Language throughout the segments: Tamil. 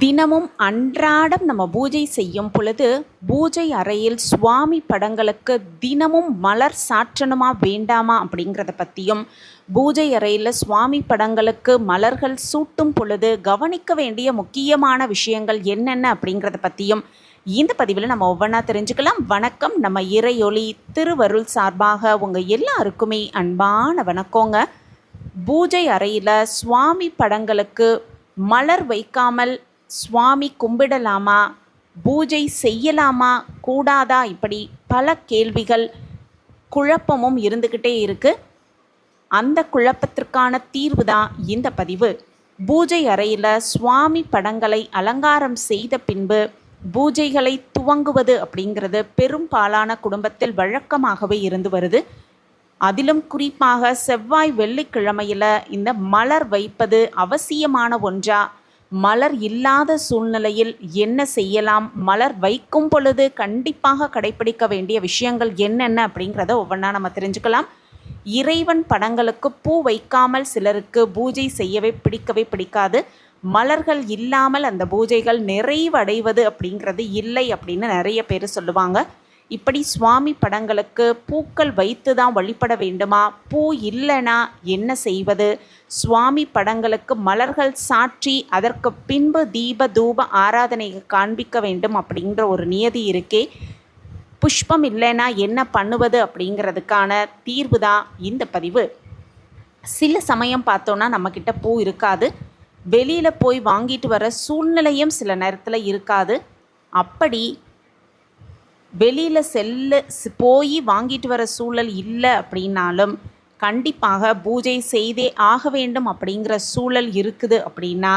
தினமும் அன்றாடம் நம்ம பூஜை செய்யும் பொழுது பூஜை அறையில் சுவாமி படங்களுக்கு தினமும் மலர் சாற்றணுமா வேண்டாமா அப்படிங்கிறத பற்றியும் பூஜை அறையில் சுவாமி படங்களுக்கு மலர்கள் சூட்டும் பொழுது கவனிக்க வேண்டிய முக்கியமான விஷயங்கள் என்னென்ன அப்படிங்கிறத பற்றியும் இந்த பதிவில் நம்ம ஒவ்வொன்றா தெரிஞ்சுக்கலாம். வணக்கம். நம்ம இறையொளி திருவருள் சார்பாக உங்கள் எல்லாருக்குமே அன்பான வணக்கங்க. பூஜை அறையில் சுவாமி படங்களுக்கு மலர் வைக்காமல் சுவாமி கும்பிடலாமா? பூஜை செய்யலாமா? கூடாதா? இப்படி பல கேள்விகள் குழப்பமும் இருந்துக்கிட்டே இருக்குது அந்த குழப்பத்திற்கான தீர்வு தான் இந்த பதிவு. பூஜை அறையில் சுவாமி படங்களை அலங்காரம் செய்த பின்பு பூஜைகளை துவங்குவது அப்படிங்கிறது பெரும்பாலான குடும்பத்தில் வழக்கமாகவே இருந்து வருது. அதிலும் குறிப்பாக செவ்வாய் வெள்ளிக்கிழமையில் இந்த மலர் வைப்பது அவசியமான ஒன்றா? மலர் இல்லாத சூழ்நிலையில் என்ன செய்யலாம்? மலர் வைக்கும் பொழுது கண்டிப்பாக கடைபிடிக்க வேண்டிய விஷயங்கள் என்னென்ன அப்படிங்கிறத ஒவ்வொன்றா நம்ம தெரிஞ்சுக்கலாம். இறைவன் படங்களுக்கு பூ வைக்காமல் சிலருக்கு பூஜை செய்யவே பிடிக்கவே பிடிக்காது. மலர்கள் இல்லாமல் அந்த பூஜைகள் நிறைவடைவது அப்படிங்கிறது இல்லை அப்படின்னு நிறைய பேர் சொல்லுவாங்க. இப்படி சுவாமி படங்களுக்கு பூக்கள் வைத்து தான் வழிபட வேண்டுமா? பூ இல்லைனா என்ன செய்வது? சுவாமி படங்களுக்கு மலர்கள் சாற்றி அதற்கு பின்பு தீப தூப ஆராதனையை காண்பிக்க வேண்டும் அப்படிங்கிற ஒரு நியதி இருக்கே. புஷ்பம் இல்லைனா என்ன பண்ணுவது அப்படிங்கிறதுக்கான தீர்வு தான் இந்த பதிவு. சில சமயம் பார்த்தோன்னா நம்மக்கிட்ட பூ இருக்காது. வெளியில் போய் வாங்கிட்டு வர சூழ்நிலையும் சில நேரத்தில் இருக்காது. அப்படி வெளியில் செல்ல போய் வாங்கிட்டு வர சூழல் இல்லை அப்படின்னாலும் கண்டிப்பாக பூஜை செய்தே ஆக வேண்டும் அப்படிங்கிற சூழல் இருக்குது அப்படின்னா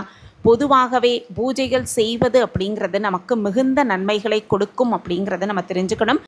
பொதுவாகவே பூஜைகள் செய்வது அப்படிங்கிறது நமக்கு மிகுந்த நன்மைகளை கொடுக்கும் அப்படிங்கிறத நம்ம தெரிஞ்சுக்கணும்.